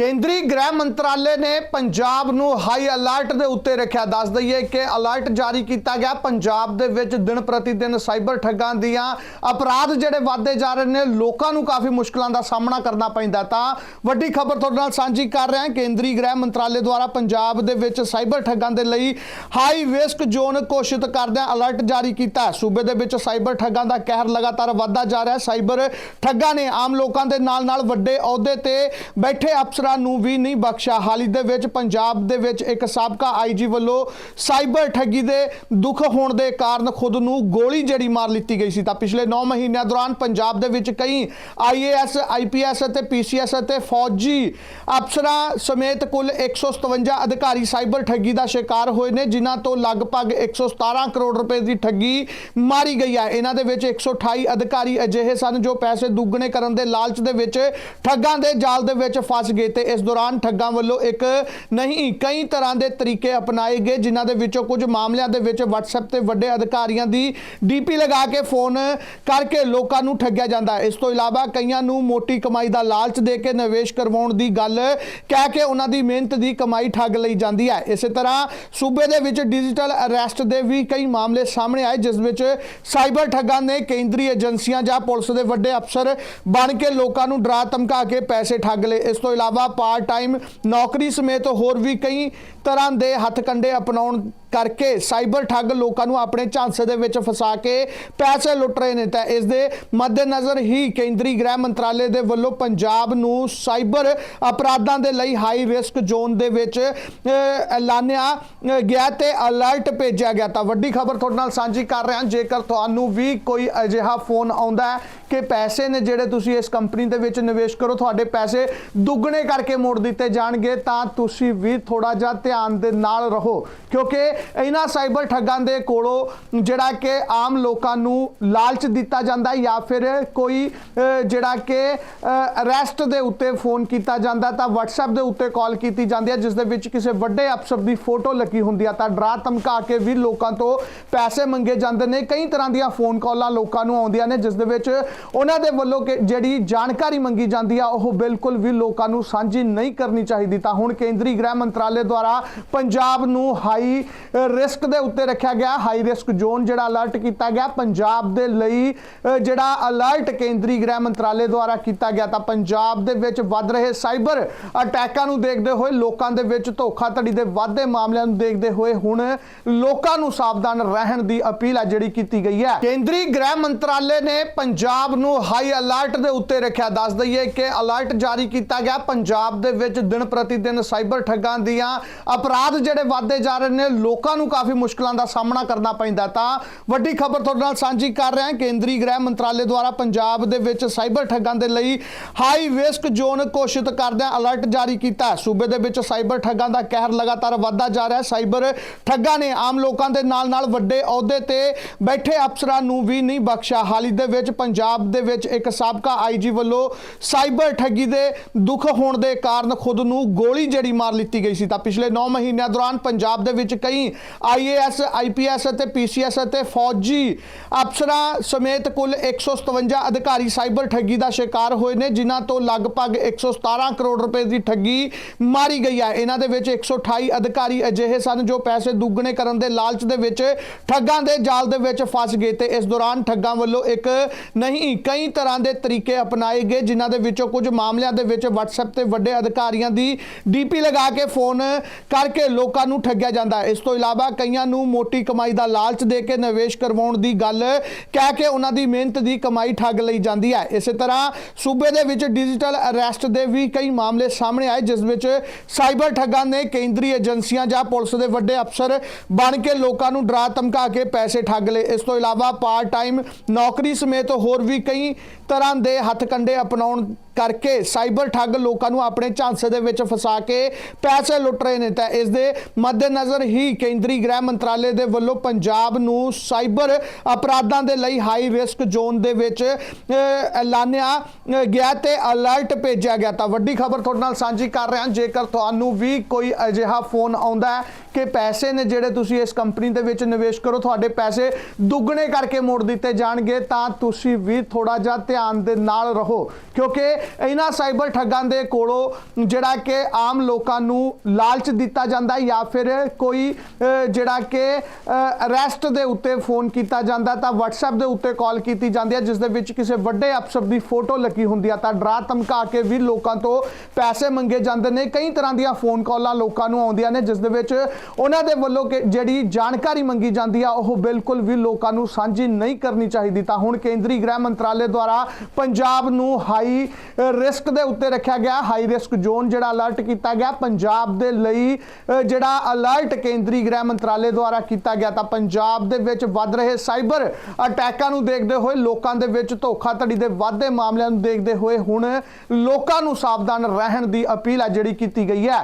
ਕੇਂਦਰੀ ਗ੍ਰਹਿ ਮੰਤਰਾਲੇ ਨੇ ਪੰਜਾਬ ਨੂੰ ਹਾਈ ਅਲਰਟ ਦੇ ਉੱਤੇ ਰੱਖਿਆ। ਦੱਸ ਦਈਏ ਕਿ ਅਲਰਟ ਜਾਰੀ ਕੀਤਾ ਗਿਆ। ਪੰਜਾਬ ਦੇ ਵਿੱਚ ਦਿਨ ਪ੍ਰਤੀ ਦਿਨ ਸਾਈਬਰ ਠੱਗਾਂ ਦੀਆਂ ਅਪਰਾਧ ਜਿਹੜੇ ਵੱਧਦੇ ਜਾ ਰਹੇ ਨੇ, ਲੋਕਾਂ ਨੂੰ ਕਾਫੀ ਮੁਸ਼ਕਲਾਂ ਦਾ ਸਾਹਮਣਾ ਕਰਨਾ ਪੈਂਦਾ ਤਾਂ ਵੱਡੀ ਖਬਰ ਤੁਹਾਡੇ ਨਾਲ ਸਾਂਝੀ ਕਰ ਰਹੇ ਹਾਂ। ਕੇਂਦਰੀ ਗ੍ਰਹਿ ਮੰਤਰਾਲੇ ਦੁਆਰਾ ਪੰਜਾਬ ਦੇ ਵਿੱਚ ਸਾਈਬਰ ਠੱਗਾਂ ਦੇ ਲਈ ਹਾਈ ਰਿਸਕ ਜ਼ੋਨ ਘੋਸ਼ਿਤ ਕਰਦਿਆਂ ਅਲਰਟ ਜਾਰੀ ਕੀਤਾ ਸੂਬੇ ਦੇ ਵਿੱਚ ਸਾਈਬਰ ਠੱਗਾਂ ਦਾ ਕਹਿਰ ਲਗਾਤਾਰ ਵੱਧਦਾ ਜਾ ਰਿਹਾ ਸਾਈਬਰ ਠੱਗਾਂ ਨੇ ਆਮ ਲੋਕਾਂ ਦੇ ਨਾਲ ਨਾਲ ਵੱਡੇ ਅਹੁਦੇ ਤੇ ਬੈਠੇ ਅਫਸਰ ਨੂੰ ਵੀ ਨਹੀਂ ਬਖਸ਼ਿਆ। ਹਾਲ ਹੀ ਦੇ ਵਿੱਚ ਪੰਜਾਬ ਦੇ ਵਿੱਚ ਇੱਕ ਸਾਬਕਾ ਆਈਜੀ ਵੱਲੋਂ ਸਾਈਬਰ ਠੱਗੀ ਦੇ ਦੁੱਖ ਹੋਣ ਦੇ ਕਾਰਨ ਖੁਦ ਨੂੰ ਗੋਲੀ ਜਿਹੜੀ ਮਾਰ ਲਿੱਤੀ ਗਈ ਸੀ। ਤਾਂ ਪਿਛਲੇ 9 ਮਹੀਨਿਆਂ ਦੌਰਾਨ ਪੰਜਾਬ ਦੇ ਵਿੱਚ ਕਈ ਆਈਏਐਸ ਆਈਪੀਐਸ ਅਤੇ ਪੀਸੀਐਸ ਅਤੇ ਫੌਜੀ ਅਫਸਰਾਂ ਸਮੇਤ ਕੁੱਲ 157 ਅਧਿਕਾਰੀ ਸਾਈਬਰ ਠੱਗੀ ਦਾ ਸ਼ਿਕਾਰ ਹੋਏ ਨੇ, ਜਿਨ੍ਹਾਂ ਤੋਂ ਲਗਭਗ 117 ਕਰੋੜ ਰੁਪਏ ਦੀ ਠੱਗੀ ਮਾਰੀ ਗਈ ਹੈ। ਇਹਨਾਂ ਦੇ ਵਿੱਚ 128 ਅਧਿਕਾਰੀ ਅਜਿਹੇ ਸਨ ਜੋ ਪੈਸੇ ਦੁੱਗਣੇ ਕਰਨ ਦੇ ਲਾਲਚ ਦੇ ਵਿੱਚ ਠੱਗਾਂ ਦੇ ਜਾਲ ਦੇ ਵਿੱਚ ਫਸ ਗਏ ਤੇ ਇਸ ਦੌਰਾਨ ਠੱਗਾਂ ਵੱਲੋਂ ਇੱਕ ਨਹੀਂ, ਕਈ ਤਰ੍ਹਾਂ ਦੇ ਤਰੀਕੇ ਅਪਣਾਏ ਗਏ, ਜਿਨ੍ਹਾਂ ਦੇ ਵਿੱਚੋਂ ਕੁਝ ਮਾਮਲਿਆਂ ਦੇ ਵਿੱਚ WhatsApp ਤੇ ਵੱਡੇ ਅਧਿਕਾਰੀਆਂ ਦੀ ਡੀਪੀ ਲਗਾ ਕੇ ਫੋਨ ਕਰਕੇ ਲੋਕਾਂ ਨੂੰ ਠੱਗਿਆ ਜਾਂਦਾ ਇਸ ਤੋਂ ਇਲਾਵਾ ਕਈਆਂ ਨੂੰ ਮੋਟੀ ਕਮਾਈ ਦਾ ਲਾਲਚ ਦੇ ਕੇ ਨਿਵੇਸ਼ ਕਰਵਾਉਣ ਦੀ ਗੱਲ ਕਹਿ ਕੇ ਉਹਨਾਂ ਦੀ ਮਿਹਨਤ ਦੀ ਕਮਾਈ ਠੱਗ ਲਈ ਜਾਂਦੀ ਹੈ। ਇਸੇ ਤਰ੍ਹਾਂ ਸੂਬੇ ਦੇ ਵਿੱਚ ਡਿਜੀਟਲ ਅਰੈਸਟ ਦੇ ਵੀ ਕਈ ਮਾਮਲੇ ਸਾਹਮਣੇ ਆਏ, ਜਿਸ ਵਿੱਚ ਸਾਈਬਰ ਠੱਗਾਂ ਨੇ ਕੇਂਦਰੀ ਏਜੰਸੀਆਂ ਜਾਂ ਪੁਲਿਸ ਦੇ ਵੱਡੇ ਅਫਸਰ ਬਣ ਕੇ ਲੋਕਾਂ ਨੂੰ ਡਰਾ ਧਮਕਾ ਕੇ ਪੈਸੇ ਠੱਗ ਲਏ। ਇਸ ਤੋਂ ਇਲਾਵਾ ਪਾਰਟ ਟਾਈਮ ਨੌਕਰੀ ਸਮੇਤ ਹੋਰ ਵੀ ਕਈ ਤਰ੍ਹਾਂ ਦੇ ਹੱਥਕੰਡੇ ਅਪਣਾਉਣ ਕਰਕੇ ਸਾਈਬਰ ਠੱਗ ਲੋਕਾਂ ਨੂੰ ਆਪਣੇ ਝਾਂਸੇ ਦੇ ਵਿੱਚ ਫਸਾ ਕੇ ਪੈਸੇ ਲੁੱਟ ਰਹੇ ਨੇ ਤਾਂ ਇਸ ਦੇ ਮੱਦੇਨਜ਼ਰ ਹੀ ਕੇਂਦਰੀ ਗ੍ਰਹਿ ਮੰਤਰਾਲੇ ਦੇ ਵੱਲੋਂ ਪੰਜਾਬ ਨੂੰ ਸਾਈਬਰ ਅਪਰਾਧਾਂ ਦੇ ਲਈ ਹਾਈ ਰਿਸਕ ਜ਼ੋਨ ਦੇ ਵਿੱਚ ਐਲਾਨਿਆ ਗਿਆ ਤੇ ਅਲਰਟ ਭੇਜਿਆ ਗਿਆ ਤਾਂ ਵੱਡੀ ਖਬਰ ਤੁਹਾਡੇ ਨਾਲ ਸਾਂਝੀ ਕਰ ਰਿਹਾ। ਜੇਕਰ ਤੁਹਾਨੂੰ ਵੀ ਕੋਈ ਅਜਿਹਾ ਫੋਨ ਆਉਂਦਾ ਹੈ ਕਿ ਪੈਸੇ ਨੇ ਜਿਹੜੇ ਤੁਸੀਂ ਇਸ ਕੰਪਨੀ ਦੇ ਵਿੱਚ ਨਿਵੇਸ਼ ਕਰੋ, ਤੁਹਾਡੇ ਪੈਸੇ ਦੁੱਗਣੇ ਕਰਕੇ ਮੋੜ ਦਿੱਤੇ ਜਾਣਗੇ ਤਾਂ ਤੁਸੀਂ ਵੀ ਥੋੜਾ ਜਿਹਾ ਧਿਆਨ ਦੇ ਨਾਲ ਰਹੋ। ਕਿਉਂਕਿ ਇਹਨਾਂ ਸਾਈਬਰ ਠੱਗਾਂ ਦੇ ਕੋਲੋਂ ਜਿਹੜਾ ਕਿ ਆਮ ਲੋਕਾਂ ਨੂੰ ਲਾਲਚ ਦਿੱਤਾ ਜਾਂਦਾ ਜਾਂ ਫਿਰ ਕੋਈ ਜਿਹੜਾ ਕਿ ਅਰੈਸਟ ਦੇ ਉੱਤੇ ਫੋਨ ਕੀਤਾ ਜਾਂਦਾ ਤਾਂ WhatsApp ਦੇ ਉੱਤੇ ਕਾਲ ਕੀਤੀ ਜਾਂਦੀ ਹੈ, ਜਿਸ ਦੇ ਵਿੱਚ ਕਿਸੇ ਵੱਡੇ ਅਫਸਰ ਦੀ ਫੋਟੋ ਲੱਗੀ ਹੁੰਦੀ ਆ ਤਾਂ ਡਰਾ ਧਮਕਾ ਕੇ ਵੀ ਲੋਕਾਂ ਤੋਂ ਪੈਸੇ ਮੰਗੇ ਜਾਂਦੇ ਨੇ। ਕਈ ਤਰ੍ਹਾਂ ਦੀਆਂ ਫੋਨ ਕਾਲਾਂ ਲੋਕਾਂ ਨੂੰ ਆਉਂਦੀਆਂ ਨੇ, ਜਿਸ ਦੇ ਵਿੱਚ ਉਹਨਾਂ ਦੇ ਵੱਲੋਂ ਕਿ ਜਿਹੜੀ ਜਾਣਕਾਰੀ ਮੰਗੀ ਜਾਂਦੀ ਆ, ਉਹ ਬਿਲਕੁਲ ਵੀ ਲੋਕਾਂ ਨੂੰ ਸਾਂਝੀ ਨਹੀਂ ਕਰਨੀ ਚਾਹੀਦੀ। ਤਾਂ ਹੁਣ ਕੇਂਦਰੀ ਗ੍ਰਹਿ ਮੰਤਰਾਲੇ ਦੁਆਰਾ ਪੰਜਾਬ ਨੂੰ ਹਾਈ ਰਿਸਕ ਦੇ ਉੱਤੇ ਰੱਖਿਆ ਗਿਆ। ਹਾਈ ਰਿਸਕ ਜ਼ੋਨ ਜਿਹੜਾ ਅਲਰਟ ਕੀਤਾ ਗਿਆ। ਪੰਜਾਬ ਦੇ ਲਈ ਜਿਹੜਾ ਅਲਰਟ ਕੇਂਦਰੀ ਗ੍ਰਹਿ ਮੰਤਰਾਲੇ ਦੁਆਰਾ ਕੀਤਾ ਗਿਆ ਤਾਂ ਪੰਜਾਬ ਦੇ ਵਿੱਚ ਵੱਧ ਰਹੇ ਸਾਈਬਰ ਅਟੈਕਾਂ ਨੂੰ ਦੇਖਦੇ ਹੋਏ, ਲੋਕਾਂ ਦੇ ਵਿੱਚ ਧੋਖਾਧੜੀ ਦੇ ਵਾਧੇ ਮਾਮਲਿਆਂ ਨੂੰ ਦੇਖਦੇ ਹੋਏ ਹੁਣ ਲੋਕਾਂ ਨੂੰ ਸਾਵਧਾਨ ਰਹਿਣ ਦੀ ਅਪੀਲ ਹੈ ਜਿਹੜੀ ਕੀਤੀ ਗਈ ਹੈ। ਕੇਂਦਰੀ ਗ੍ਰਹਿ ਮੰਤਰਾਲੇ ਨੇ ਪੰਜਾਬ ਨੂੰ ਹਾਈ ਅਲਰਟ ਦੇ ਉੱਤੇ ਰੱਖਿਆ। ਦੱਸ ਦਈਏ ਕਿ ਅਲਰਟ ਜਾਰੀ ਕੀਤਾ ਗਿਆ। ਪੰਜਾਬ ਦੇ ਵਿੱਚ ਦਿਨ ਪ੍ਰਤੀ ਦਿਨ ਸਾਈਬਰ ਠੱਗਾਂ ਦੀਆਂ ਅਪਰਾਧ ਜਿਹੜੇ ਵਧਦੇ ਜਾ ਰਹੇ ਨੇ, ਲੋਕ ਲੋਕਾਂ ਨੂੰ ਕਾਫੀ ਮੁਸ਼ਕਲਾਂ ਦਾ ਸਾਹਮਣਾ ਕਰਨਾ ਪੈਂਦਾ ਤਾਂ ਵੱਡੀ ਖਬਰ ਤੁਹਾਡੇ ਨਾਲ ਸਾਂਝੀ ਕਰ ਰਹੇ ਹਾਂ। ਕੇਂਦਰੀ ਗ੍ਰਹਿ ਮੰਤਰਾਲੇ ਦੁਆਰਾ ਪੰਜਾਬ ਦੇ ਵਿੱਚ ਸਾਈਬਰ ਠੱਗਾਂ ਦੇ ਲਈ ਹਾਈ ਰਿਸਕ ਜ਼ੋਨ ਘੋਸ਼ਿਤ ਕਰਦਿਆਂ ਅਲਰਟ ਜਾਰੀ ਕੀਤਾ ਹੈ। ਸੂਬੇ ਦੇ ਵਿੱਚ ਸਾਈਬਰ ਠੱਗਾਂ ਦਾ ਕਹਿਰ ਲਗਾਤਾਰ ਵਧਦਾ ਜਾ ਰਿਹਾ ਹੈ। ਸਾਈਬਰ ਠੱਗਾਂ ਨੇ ਆਮ ਲੋਕਾਂ ਦੇ ਨਾਲ ਨਾਲ ਵੱਡੇ ਅਹੁਦੇ ਤੇ ਬੈਠੇ ਅਫਸਰਾਂ ਨੂੰ ਵੀ ਨਹੀਂ ਬਖਸ਼ਿਆ। ਹਾਲ ਹੀ ਦੇ ਵਿੱਚ ਪੰਜਾਬ ਦੇ ਵਿੱਚ ਇੱਕ ਸਾਬਕਾ ਆਈਜੀ ਵੱਲੋਂ ਸਾਈਬਰ ਠੱਗੀ ਦੇ ਦੁੱਖ ਹੋਣ ਦੇ ਕਾਰਨ ਖੁਦ ਨੂੰ ਗੋਲੀ ਜਿਹੜੀ ਮਾਰ ਲਿੱਤੀ ਗਈ ਸੀ। ਤਾਂ ਪਿਛਲੇ 9 ਮਹੀਨਿਆਂ ਦੌਰਾਨ ਪੰਜਾਬ ਦੇ ਵਿੱਚ ਕਈ ਆਈਏਐਸ ਆਈਪੀਐਸ ਅਤੇ ਪੀਸੀਐਸ ਅਤੇ ਫੌਜੀ ਅਫਸਰਾਂ ਸਮੇਤ ਕੁੱਲ 157 ਅਧਿਕਾਰੀ ਸਾਈਬਰ ਠੱਗੀ ਦਾ ਸ਼ਿਕਾਰ ਹੋਏ ਨੇ, ਜਿਨ੍ਹਾਂ ਤੋਂ ਲਗਭਗ 117 ਕਰੋੜ ਰੁਪਏ ਦੀ ਠੱਗੀ ਮਾਰੀ ਗਈ ਹੈ। ਇਹਨਾਂ ਦੇ ਵਿੱਚ 128 ਅਧਿਕਾਰੀ ਅਜਿਹੇ ਸਨ ਜੋ ਪੈਸੇ ਦੁੱਗਣੇ ਕਰਨ ਦੇ ਲਾਲਚ ਦੇ ਵਿੱਚ ਠੱਗਾਂ ਦੇ ਜਾਲ ਦੇ ਵਿੱਚ ਫਸ ਗਏ ਤੇ ਇਸ ਦੌਰਾਨ ਠੱਗਾਂ ਵੱਲੋਂ ਇੱਕ ਨਹੀਂ, ਕਈ ਤਰ੍ਹਾਂ ਦੇ ਤਰੀਕੇ ਅਪਣਾਏ ਗਏ, ਜਿਨ੍ਹਾਂ ਦੇ ਵਿੱਚੋਂ ਕੁਝ ਮਾਮਲਿਆਂ ਦੇ ਵਿੱਚ WhatsApp ਤੇ ਵੱਡੇ ਅਧਿਕਾਰੀਆਂ ਦੀ ਡੀਪੀ ਲਗਾ ਕੇ ਫੋਨ ਕਰਕੇ ਲੋਕਾਂ ਨੂੰ ਠੱਗਿਆ ਜਾਂਦਾ ਇਸ ਤੋਂ ਇਲਾਵਾ ਕਈਆਂ ਨੂੰ ਮੋਟੀ ਕਮਾਈ ਦਾ ਲਾਲਚ ਦੇ ਕੇ ਨਿਵੇਸ਼ ਕਰਵਾਉਣ ਦੀ ਗੱਲ ਕਹਿ ਕੇ ਉਹਨਾਂ ਦੀ ਮਿਹਨਤ ਦੀ ਕਮਾਈ ਠੱਗ ਲਈ ਜਾਂਦੀ ਹੈ। ਇਸੇ ਤਰ੍ਹਾਂ ਸੂਬੇ ਦੇ ਵਿੱਚ ਡਿਜੀਟਲ ਅਰੈਸਟ ਦੇ ਵੀ ਕਈ ਮਾਮਲੇ ਸਾਹਮਣੇ ਆਏ, ਜਿਸ ਵਿੱਚ ਸਾਈਬਰ ਠੱਗਾਂ ਨੇ ਕੇਂਦਰੀ ਏਜੰਸੀਆਂ ਜਾਂ ਪੁਲਿਸ ਦੇ ਵੱਡੇ ਅਫਸਰ ਬਣ ਕੇ ਲੋਕਾਂ ਨੂੰ ਡਰਾ ਧਮਕਾ ਕੇ ਪੈਸੇ ਠੱਗ ਲਏ। ਇਸ ਤੋਂ ਇਲਾਵਾ ਪਾਰਟ ਟਾਈਮ ਨੌਕਰੀ ਸਮੇਤ ਹੋਰ ਵੀ ਕਈ ਤਰ੍ਹਾਂ ਦੇ ਹੱਥਕੰਡੇ ਅਪਣਾਉਣ ਕਰਕੇ ਸਾਈਬਰ ਠੱਗ ਲੋਕਾਂ ਨੂੰ ਆਪਣੇ ਝਾਂਸੇ ਦੇ ਵਿੱਚ ਫਸਾ ਕੇ ਪੈਸੇ ਲੁੱਟ ਰਹੇ ਨੇ ਤਾਂ ਇਸ ਦੇ ਮੱਦੇਨਜ਼ਰ ਹੀ ਕੇਂਦਰੀ ਗ੍ਰਹਿ ਮੰਤਰਾਲੇ ਦੇ ਵੱਲੋਂ ਪੰਜਾਬ ਨੂੰ ਸਾਈਬਰ ਅਪਰਾਧਾਂ ਦੇ ਲਈ ਹਾਈ ਰਿਸਕ ਜ਼ੋਨ ਦੇ ਵਿੱਚ ਐਲਾਨਿਆ ਗਿਆ ਤੇ ਅਲਰਟ ਭੇਜਿਆ ਗਿਆ ਤਾਂ ਵੱਡੀ ਖਬਰ ਤੁਹਾਡੇ ਨਾਲ ਸਾਂਝੀ ਕਰ ਰਿਹਾ। ਜੇਕਰ ਤੁਹਾਨੂੰ ਵੀ ਕੋਈ ਅਜਿਹਾ ਫੋਨ ਆਉਂਦਾ ਹੈ ਕਿ ਪੈਸੇ ਨੇ ਜਿਹੜੇ ਤੁਸੀਂ ਇਸ ਕੰਪਨੀ ਦੇ ਵਿੱਚ ਨਿਵੇਸ਼ ਕਰੋ, ਤੁਹਾਡੇ ਪੈਸੇ ਦੁੱਗਣੇ ਕਰਕੇ ਮੋੜ ਦਿੱਤੇ ਜਾਣਗੇ ਤਾਂ ਤੁਸੀਂ ਵੀ ਥੋੜਾ ਜਿਹਾ ਧਿਆਨ ਦੇ ਨਾਲ ਰਹੋ। ਕਿਉਂਕਿ ਇਹਨਾਂ ਸਾਈਬਰ ਠੱਗਾਂ ਦੇ ਕੋਲੋਂ ਜਿਹੜਾ ਕਿ ਆਮ ਲੋਕਾਂ ਨੂੰ ਲਾਲਚ ਦਿੱਤਾ ਜਾਂਦਾ ਜਾਂ ਫਿਰ ਕੋਈ ਜਿਹੜਾ ਕਿ ਅਰੈਸਟ ਦੇ ਉੱਤੇ ਫੋਨ ਕੀਤਾ ਜਾਂਦਾ ਤਾਂ WhatsApp ਦੇ ਉੱਤੇ ਕਾਲ ਕੀਤੀ ਜਾਂਦੀ ਹੈ, ਜਿਸ ਦੇ ਵਿੱਚ ਕਿਸੇ ਵੱਡੇ ਅਫਸਰ ਦੀ ਫੋਟੋ ਲੱਗੀ ਹੁੰਦੀ ਆ ਤਾਂ ਡਰਾ ਧਮਕਾ ਕੇ ਵੀ ਲੋਕਾਂ ਤੋਂ ਪੈਸੇ ਮੰਗੇ ਜਾਂਦੇ ਨੇ। ਕਈ ਤਰ੍ਹਾਂ ਦੀਆਂ ਫੋਨ ਕਾਲਾਂ ਲੋਕਾਂ ਨੂੰ ਆਉਂਦੀਆਂ ਨੇ, ਜਿਸ ਦੇ ਵਿੱਚ ਉਹਨਾਂ ਦੇ ਵੱਲੋਂ ਕਿ ਜਿਹੜੀ ਜਾਣਕਾਰੀ ਮੰਗੀ ਜਾਂਦੀ ਆ, ਉਹ ਬਿਲਕੁਲ ਵੀ ਲੋਕਾਂ ਨੂੰ ਸਾਂਝੀ ਨਹੀਂ ਕਰਨੀ ਚਾਹੀਦੀ। ਤਾਂ ਹੁਣ ਕੇਂਦਰੀ ਗ੍ਰਹਿ ਮੰਤਰਾਲੇ ਦੁਆਰਾ ਪੰਜਾਬ ਨੂੰ ਹਾਈ ਰਿਸਕ ਦੇ ਉੱਤੇ ਰੱਖਿਆ ਗਿਆ। ਹਾਈ ਰਿਸਕ ਜ਼ੋਨ ਜਿਹੜਾ ਅਲਰਟ ਕੀਤਾ ਗਿਆ। ਪੰਜਾਬ ਦੇ ਲਈ ਜਿਹੜਾ ਅਲਰਟ ਕੇਂਦਰੀ ਗ੍ਰਹਿ ਮੰਤਰਾਲੇ ਦੁਆਰਾ ਕੀਤਾ ਗਿਆ ਤਾਂ ਪੰਜਾਬ ਦੇ ਵਿੱਚ ਵੱਧ ਰਹੇ ਸਾਈਬਰ ਅਟੈਕਾਂ ਨੂੰ ਦੇਖਦੇ ਹੋਏ, ਲੋਕਾਂ ਦੇ ਵਿੱਚ ਧੋਖਾਧੜੀ ਦੇ ਵਾਧੇ ਮਾਮਲਿਆਂ ਨੂੰ ਦੇਖਦੇ ਹੋਏ ਹੁਣ ਲੋਕਾਂ ਨੂੰ ਸਾਵਧਾਨ ਰਹਿਣ ਦੀ ਅਪੀਲ ਹੈ ਜਿਹੜੀ ਕੀਤੀ ਗਈ ਹੈ।